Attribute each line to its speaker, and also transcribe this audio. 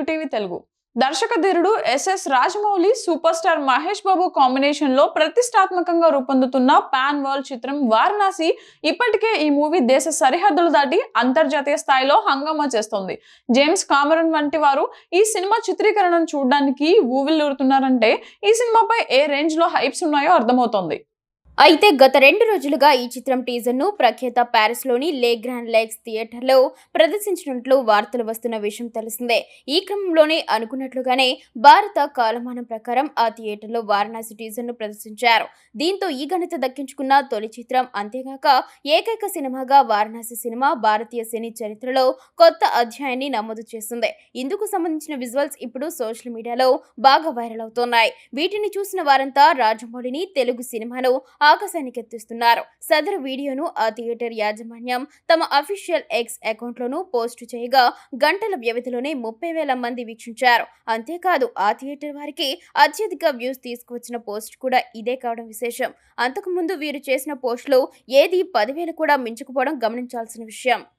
Speaker 1: ETV Telugu. దర్శక ధీరుడు SS Rajamouli super star Mahesh Babu కాంబినేషన్లో ప్రతిష్టాత్మకంగా రూపొందుతున్న పాన్ వరల్డ్ చిత్రం వారణాసి ఇప్పటికే ఈ మూవీ దేశ సరిహద్దులు దాటి అంతర్జాతీయ స్థాయిలో హంగామా చేస్తోంది. జేమ్స్ కామరన్ వంటి వారు ఈ సినిమా చిత్రీకరణను చూడడానికి ఊవిల్లూరుతున్నారంటే ఈ సినిమాపై ఏ రేంజ్లో హైప్స్ ఉన్నాయో అర్థమవుతోంది.
Speaker 2: అయితే గత రెండు రోజులుగా ఈ చిత్రం టీజర్ను ప్రఖ్యాత ప్యారిస్లోని లే గ్రాండ్ లేక్స్ థియేటర్లో ప్రదర్శించినట్లు వార్తలు వస్తున్న విషయం తెలిసిందే. ఈ క్రమంలోనే అనుకున్నట్లుగానే భారత కాలమానం ప్రకారం ఆ థియేటర్లో వారణాసి టీజర్ను ప్రదర్శించారు. దీంతో ఈ ఘనత దక్కించుకున్న తొలి చిత్రం అంతేగాక ఏకైక సినిమాగా వారణాసి సినిమా భారతీయ సినీ చరిత్రలో కొత్త అధ్యాయాన్ని నమోదు చేస్తుంది ఇందుకు సంబంధించిన విజువల్స్ ఇప్పుడు సోషల్ మీడియాలో బాగా వైరల్ అవుతున్నాయి. వీటిని చూసిన వారంతా రాజమౌళిని తెలుగు సినిమాను ఆ ఎత్తిస్తున్నారు సదరు వీడియోను ఆ థియేటర్ యాజమాన్యం తమ అఫీషియల్ ఎక్స్ అకౌంట్లోనూ పోస్టు చేయగా గంటల వ్యవధిలోనే ముప్పై వేల మంది వీక్షించారు. అంతేకాదు ఆ థియేటర్ వారికి అత్యధిక వ్యూస్ తీసుకువచ్చిన పోస్ట్ కూడా ఇదే కావడం విశేషం. అంతకుముందు వీరు చేసిన పోస్టులు ఏది పదివేలు కూడా మించుకుపోవడం గమనించాల్సిన విషయం.